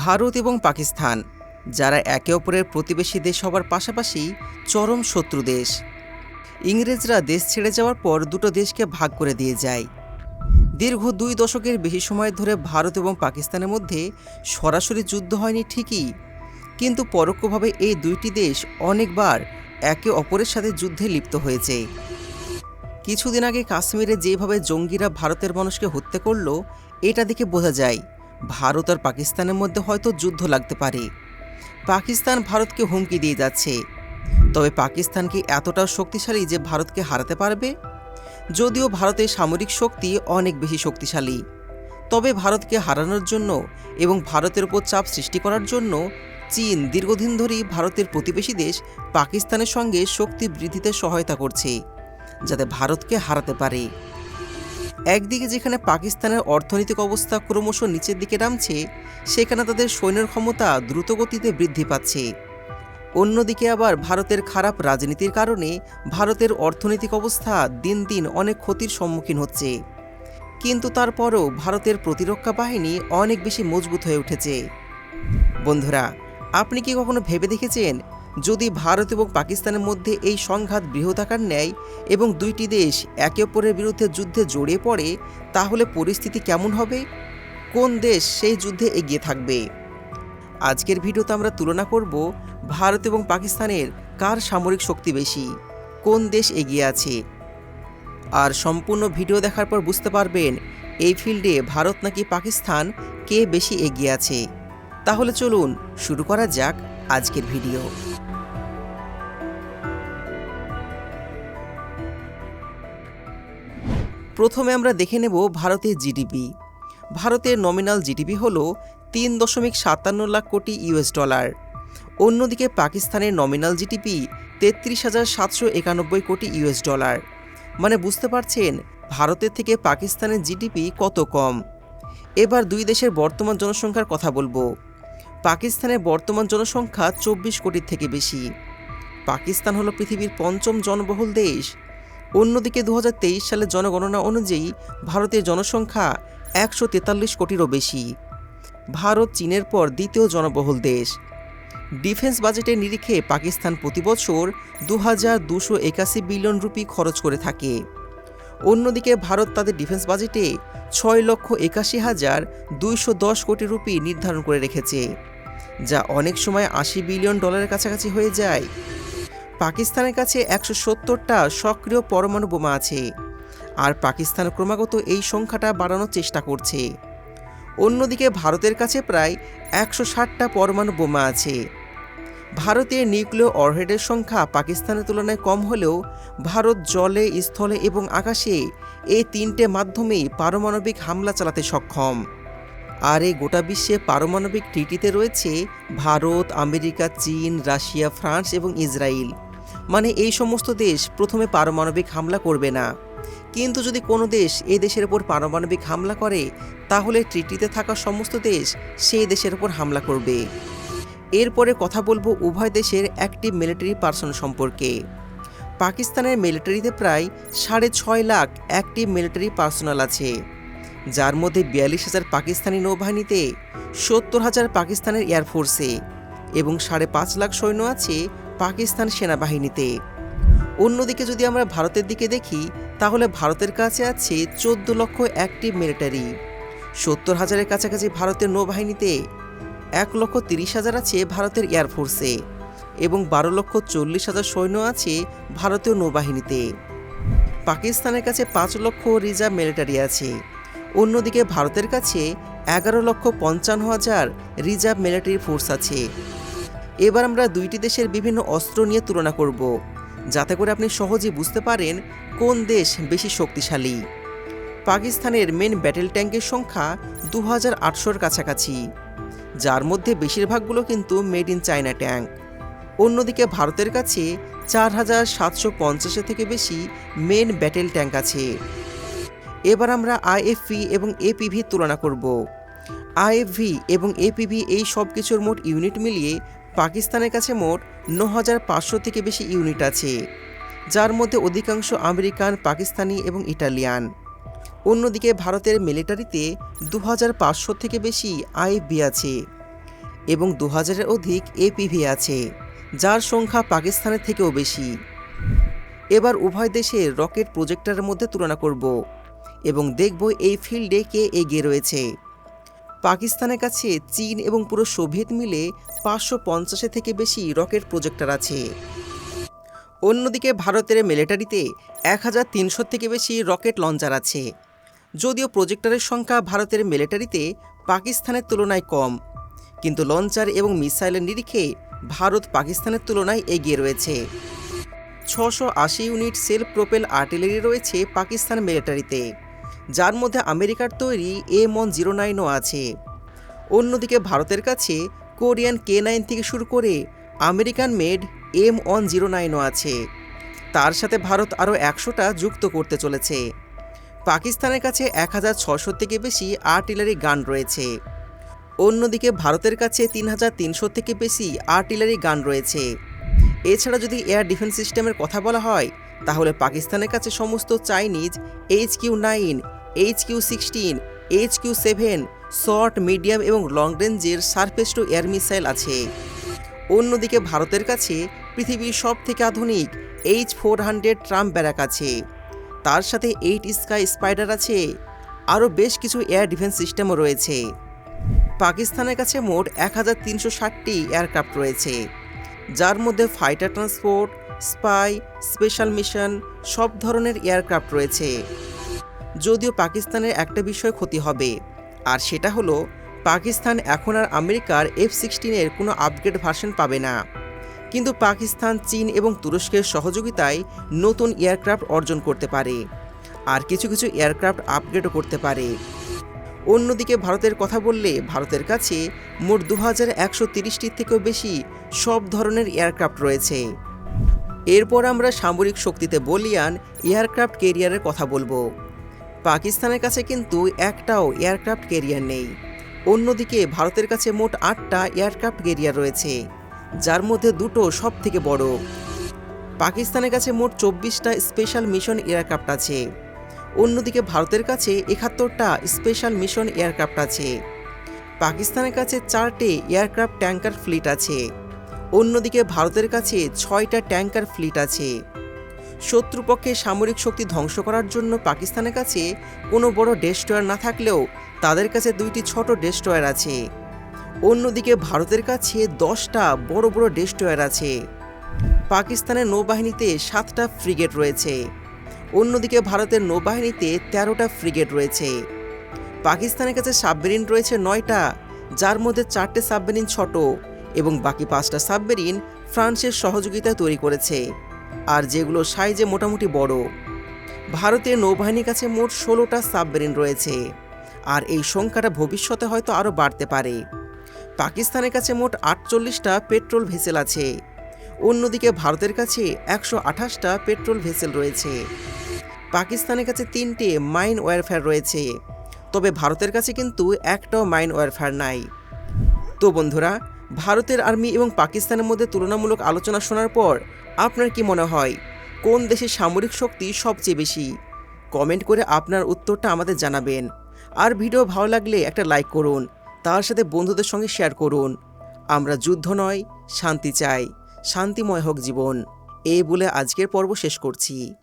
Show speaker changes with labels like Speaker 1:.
Speaker 1: ভারত এবং পাকিস্তান, যারা একে অপরের প্রতিবেশী দেশ হবার পাশাপাশি চরম শত্রু দেশ। ইংরেজরা দেশ ছেড়ে যাওয়ার পর দুটো দেশকে ভাগ করে দিয়ে যায়। দীর্ঘ দুই দশকের বেশি সময় ধরে ভারত এবং পাকিস্তানের মধ্যে সরাসরি যুদ্ধ হয়নি ঠিকই, কিন্তু পরোক্ষভাবে এই দুইটি দেশ অনেকবার একে অপরের সাথে যুদ্ধে লিপ্ত হয়েছে। কিছুদিন আগে কাশ্মীরে যেভাবে জঙ্গিরা ভারতের মানুষকে হত্যা করল, এটা দেখে বোঝা যায় ভারত আর পাকিস্তানের মধ্যে হয়তো যুদ্ধ লাগতে পারে। পাকিস্তান ভারতকে হুমকি দিয়ে যাচ্ছে। তবে পাকিস্তান কি এতটাও শক্তিশালী যে ভারতকে হারাতে পারবে? যদিও ভারতের সামরিক শক্তি অনেক বেশি শক্তিশালী। তবে ভারতকে হারানোর জন্য এবং ভারতের উপর চাপ সৃষ্টি করার জন্য চীন দীর্ঘদিন ধরেই ভারতের প্রতিবেশী দেশ পাকিস্তানের সঙ্গে শক্তি বৃদ্ধিতে সহায়তা করছে, যাতে ভারতকে হারাতে পারে। একদিকে যেখানে পাকিস্তানের অর্থনৈতিক অবস্থা ক্রমশ নিচের দিকে নামছে, সেখানে তাদের সৈন্যের ক্ষমতা দ্রুতগতিতে বৃদ্ধি পাচ্ছে। অন্যদিকে আবার ভারতের খারাপ রাজনীতির কারণে ভারতের অর্থনৈতিক অবস্থা দিন দিন অনেক ক্ষতির সম্মুখীন হচ্ছে। কিন্তু তারপরও ভারতের প্রতিরক্ষা বাহিনী অনেক বেশি মজবুত হয়ে উঠেছে। বন্ধুরা আপনি কি কখনো ভেবে দেখেছেন, যদি ভারত এবং পাকিস্তানের মধ্যে এই সংঘাত বৃহদাকার নেয় এবং দুইটি দেশ একে অপরের বিরুদ্ধে যুদ্ধে জড়িয়ে পড়ে, তাহলে পরিস্থিতি কেমন হবে? কোন দেশ সেই যুদ্ধে এগিয়ে থাকবে? আজকের ভিডিওতে আমরা তুলনা করব ভারত এবং পাকিস্তানের কার সামরিক শক্তি বেশি, কোন দেশ এগিয়ে আছে। আর সম্পূর্ণ ভিডিও দেখার পর বুঝতে পারবেন, এই ফিল্ডে ভারত নাকি পাকিস্তান কে বেশি এগিয়ে আছে। তাহলে চলুন শুরু করা যাক আজকের ভিডিও। প্রথমে আমরা দেখে নেব ভারতের জিডিপি। ভারতের নমিনাল জিডিপি হল তিন দশমিক সাতান্ন লাখ কোটি ইউএস ডলার। অন্যদিকে পাকিস্তানের নমিনাল জিডিপি তেত্রিশ হাজার সাতশো একানব্বই কোটি ইউএস ডলার। মানে বুঝতে পারছেন ভারতের থেকে পাকিস্তানের জিডিপি কত কম? এবার দুই দেশের বর্তমান জনসংখ্যার কথা বলব। পাকিস্তানের বর্তমান জনসংখ্যা চব্বিশ কোটির থেকে বেশি। পাকিস্তান হলো পৃথিবীর পঞ্চম জনবহুল দেশ। অন্যদিকে দু সালের জনগণনা অনুযায়ী ভারতের জনসংখ্যা একশো তেতাল্লিশ কোটিরও বেশি। ভারত চীনের পর দ্বিতীয় জনবহুল দেশ। ডিফেন্স বাজেটের নিরিখে পাকিস্তান প্রতি বছর দু হাজার দুশো একাশি বিলিয়ন রুপি খরচ করে থাকে। অন্যদিকে ভারত তাদের ডিফেন্স বাজেটে ছয় লক্ষ একাশি হাজার দুইশো দশ কোটি রুপি নির্ধারণ করে রেখেছে। যা অনেক সময় আশি বিলিয়ন ডলারের কাছাকাছি হয়ে যায়। পাকিস্তানের কাছে একশো সত্তরটা সক্রিয় পরমাণু বোমা আছে। আর পাকিস্তান ক্রমাগত এই সংখ্যাটা বাড়ানোর চেষ্টা করছে। অন্যদিকে ভারতের কাছে প্রায় একশো ষাটটা পরমাণু বোমা আছে। ভারতের নিউক্লিয় অরহেডের সংখ্যা পাকিস্তানের তুলনায় কম হলেও ভারত জলে, স্থলে এবং আকাশে এই তিনটে মাধ্যমেই পারমাণবিক হামলা চালাতে সক্ষম। আর এই গোটা বিশ্বে পারমাণবিক ট্রিটিতে রয়েছে ভারত, আমেরিকা, চীন, রাশিয়া, ফ্রান্স এবং ইসরায়েল মানে এই সমস্ত দেশ প্রথমে পারমাণবিক হামলা করবে না। কিন্তু যদি কোনো দেশ এই দেশের ওপর পারমাণবিক হামলা করে, তাহলে ট্রিটিতে থাকা সমস্ত দেশ সেই দেশের ওপর হামলা করবে। এরপরে কথা বলব উভয় দেশের অ্যাক্টিভ মিলিটারি পার্সন সম্পর্কে। পাকিস্তানের মিলিটারিতে প্রায় সাড়ে ছয় লাখ অ্যাক্টিভ মিলিটারি পার্সোনাল আছে। যার মধ্যে বিয়াল্লিশ হাজার পাকিস্তানি নৌবাহিনীতে সত্তর হাজার পাকিস্তানের এয়ারফোর্সে এবং সাড়ে পাঁচ লাখ সৈন্য আছে পাকিস্তান সেনাবাহিনীতে। অন্যদিকে যদি আমরা ভারতের দিকে দেখি, তাহলে ভারতের কাছে আছে চোদ্দ লক্ষ অ্যাক্টিভ মিলিটারি সত্তর হাজারের কাছাকাছি ভারতের নৌবাহিনীতে এক লক্ষ তিরিশ হাজার আছে ভারতের এয়ারফোর্সে এবং বারো লক্ষ চল্লিশ হাজার সৈন্য আছে ভারতীয় নৌবাহিনীতে। পাকিস্তানের কাছে পাঁচ লক্ষ রিজার্ভ মিলিটারি আছে। অন্যদিকে ভারতের কাছে এগারো লক্ষ পঞ্চান্ন হাজার রিজার্ভ মিলিটারি ফোর্স আছে। এবার আমরা দুইটি দেশের বিভিন্ন অস্ত্র নিয়ে তুলনা করব, যাতে করে আপনি সহজেই বুঝতে পারেন কোন দেশ বেশি শক্তিশালী। পাকিস্তানের মেন ব্যাটেল ট্যাঙ্কের সংখ্যা দু হাজার আটশোর কাছাকাছি, যার মধ্যে বেশিরভাগগুলো কিন্তু মেড ইন চায়না ট্যাঙ্ক অন্যদিকে ভারতের কাছে চার হাজার সাতশো পঞ্চাশের থেকে বেশি মেন ব্যাটেল ট্যাঙ্ক আছে। এবার আমরা আইএফভি এবং এপিভি তুলনা করব। আইএফভি এবং এপিভি এই সব কিছুর মোট ইউনিট মিলিয়ে পাকিস্তানের কাছে মোট ন হাজার পাঁচশো থেকে বেশি ইউনিট আছে, যার মধ্যে অধিকাংশ আমেরিকান, পাকিস্তানি এবং ইটালিয়ান। অন্যদিকে ভারতের মিলিটারিতে দু হাজার পাঁচশো থেকে বেশি আইএফবি আছে এবং দু হাজারের অধিক এপিভি আছে, যার সংখ্যা পাকিস্তানের থেকেও বেশি। এবার উভয় দেশের রকেট প্রজেক্টরের মধ্যে তুলনা করব। এবং দেখব এই ফিল্ডে কে এগিয়ে রয়েছে। পাকিস্তানের কাছে চীন এবং পুরো সোভিয়েত মিলে পাঁচশো পঞ্চাশে থেকে বেশি রকেট প্রজেক্টর আছে। অন্যদিকে ভারতের মিলিটারিতে এক হাজার তিনশো থেকে বেশি রকেট লঞ্চার আছে। যদিও প্রজেক্টরের সংখ্যা ভারতের মিলিটারিতে পাকিস্তানের তুলনায় কম, কিন্তু লঞ্চার এবং মিসাইলের নিরিখে ভারত পাকিস্তানের তুলনায় এগিয়ে রয়েছে। ছশো আশি ইউনিট সেলফ প্রোপেল আর্টিলারি রয়েছে পাকিস্তান মিলিটারিতে। যার মধ্যে আমেরিকার তৈরি এম ওয়ান জিরো নাইনও আছে। অন্যদিকে ভারতের কাছে কোরিয়ান কে নাইন থেকে শুরু করে American made M one zero নাইনও আছে। তার সাথে ভারত আরও একশোটা যুক্ত করতে চলেছে। পাকিস্তানের কাছে এক হাজার ছশো থেকে বেশি আর্টিলারি গান রয়েছে। অন্যদিকে ভারতের কাছে তিন হাজার তিনশো থেকে বেশি আর্টিলারি গান রয়েছে। এছাড়া যদি এয়ার ডিফেন্স সিস্টেমের কথা বলা হয়, তাহলে পাকিস্তানের কাছে সমস্ত Chinese H Q nine H Q sixteen, H Q seven, short, medium এবং লং রেঞ্জের সারফেস টু এয়ার মিসাইল আছে। অন্যদিকে ভারতের কাছে পৃথিবীর সব থেকে আধুনিক H four hundred Trump barrack আছে। তার সাথে এইট স্কাই স্পাইডার আছে। আরও বেশ কিছু এয়ার ডিফেন্স সিস্টেমও রয়েছে। পাকিস্তানের কাছে মোট এক হাজার তিনশো ষাটটি এয়ারক্রাফট রয়েছে। যার মধ্যে fighter transport, spy, special mission, সব ধরনের এয়ারক্রাফট রয়েছে। যদিও পাকিস্তানের একটা বিষয় ক্ষতি হবে। আর সেটা হলো, পাকিস্তান এখন আর আমেরিকার এফ সিক্সটিনের কোনো আপগ্রেড ভার্সন পাবে না। কিন্তু পাকিস্তান, চীন এবং তুরস্কের সহযোগিতায় নতুন এয়ারক্রাফট অর্জন করতে পারে। আর কিছু কিছু এয়ারক্রাফট আপগ্রেডও করতে পারে। অন্যদিকে ভারতের কথা বললে, ভারতের কাছে মোট দু হাজার একশো তিরিশটির থেকেও বেশি সব ধরনের এয়ারক্রাফট রয়েছে। এরপর আমরা সামরিক শক্তিতে বলিয়ান এয়ারক্রাফট কেরিয়ারের কথা বলব। পাকিস্তানের কাছে কিন্তু একটাও এয়ারক্রাফট কেরিয়ার নেই। অন্যদিকে ভারতের কাছে মোট আটটা এয়ারক্রাফট কেরিয়ার রয়েছে, যার মধ্যে দুটো সব থেকে বড়। পাকিস্তানের কাছে মোট চব্বিশটা স্পেশাল মিশন এয়ারক্রাফট আছে। অন্যদিকে ভারতের কাছে একাত্তরটা স্পেশাল মিশন এয়ারক্রাফট আছে। পাকিস্তানের কাছে চারটে এয়ারক্রাফট ট্যাঙ্কার ফ্লিট আছে। অন্যদিকে ভারতের কাছে ছয়টা ট্যাঙ্কার ফ্লিট আছে। শত্রুপক্ষে সামরিক শক্তি ধ্বংস করার জন্য পাকিস্তানের কাছে কোনো বড় ডেস্ট্রয়ার না থাকলেও তাদের কাছে দুইটি ছোট ডেস্ট্রয়ার আছে। অন্যদিকে ভারতের কাছে দশটা বড় বড় ডেস্ট্রয়ার আছে। পাকিস্তানের নৌবাহিনীতে সাতটা ফ্রিগেট রয়েছে। অন্যদিকে ভারতের নৌবাহিনীতে তেরোটা ফ্রিগেট রয়েছে। পাকিস্তানের কাছে সাবমেরিন রয়েছে নয়টা, যার মধ্যে চারটে সাবমেরিন ছোট এবং বাকি পাঁচটা সাবমেরিন ফ্রান্সের সহযোগিতায় তৈরি করেছে। আর যেগুলো সাইজে মোটামুটি বড়। ভারতের নৌবাহিনীর কাছে মোট ষোলোটা সাবমেরিন রয়েছে। আর এই সংখ্যাটা ভবিষ্যতে হয়তো আরও বাড়তে পারে। পাকিস্তানের কাছে মোট আটচল্লিশটা পেট্রোল ভেসেল আছে। অন্যদিকে ভারতের কাছে একশো আঠাশটা পেট্রোল ভেসেল রয়েছে। পাকিস্তানের কাছে তিনটে মাইন ওয়ারফেয়ার রয়েছে। তবে ভারতের কাছে কিন্তু একটাও মাইন ওয়ারফেয়ার নাই। তো বন্ধুরা ভারতের আর্মি এবং পাকিস্তানের মধ্যে তুলনামূলক আলোচনা শোনার পর আপনার কি মনে হয়, কোন দেশের সামরিক শক্তি সবচেয়ে বেশি? কমেন্ট করে আপনার উত্তরটা আমাদের জানাবেন। আর ভিডিও ভালো লাগলে একটা লাইক করুন, তার সাথে বন্ধুদের সঙ্গে শেয়ার করুন। আমরা যুদ্ধ নয়, শান্তি চাই, শান্তিময় হোক জীবন। এই বলে আজকের পর্ব শেষ করছি।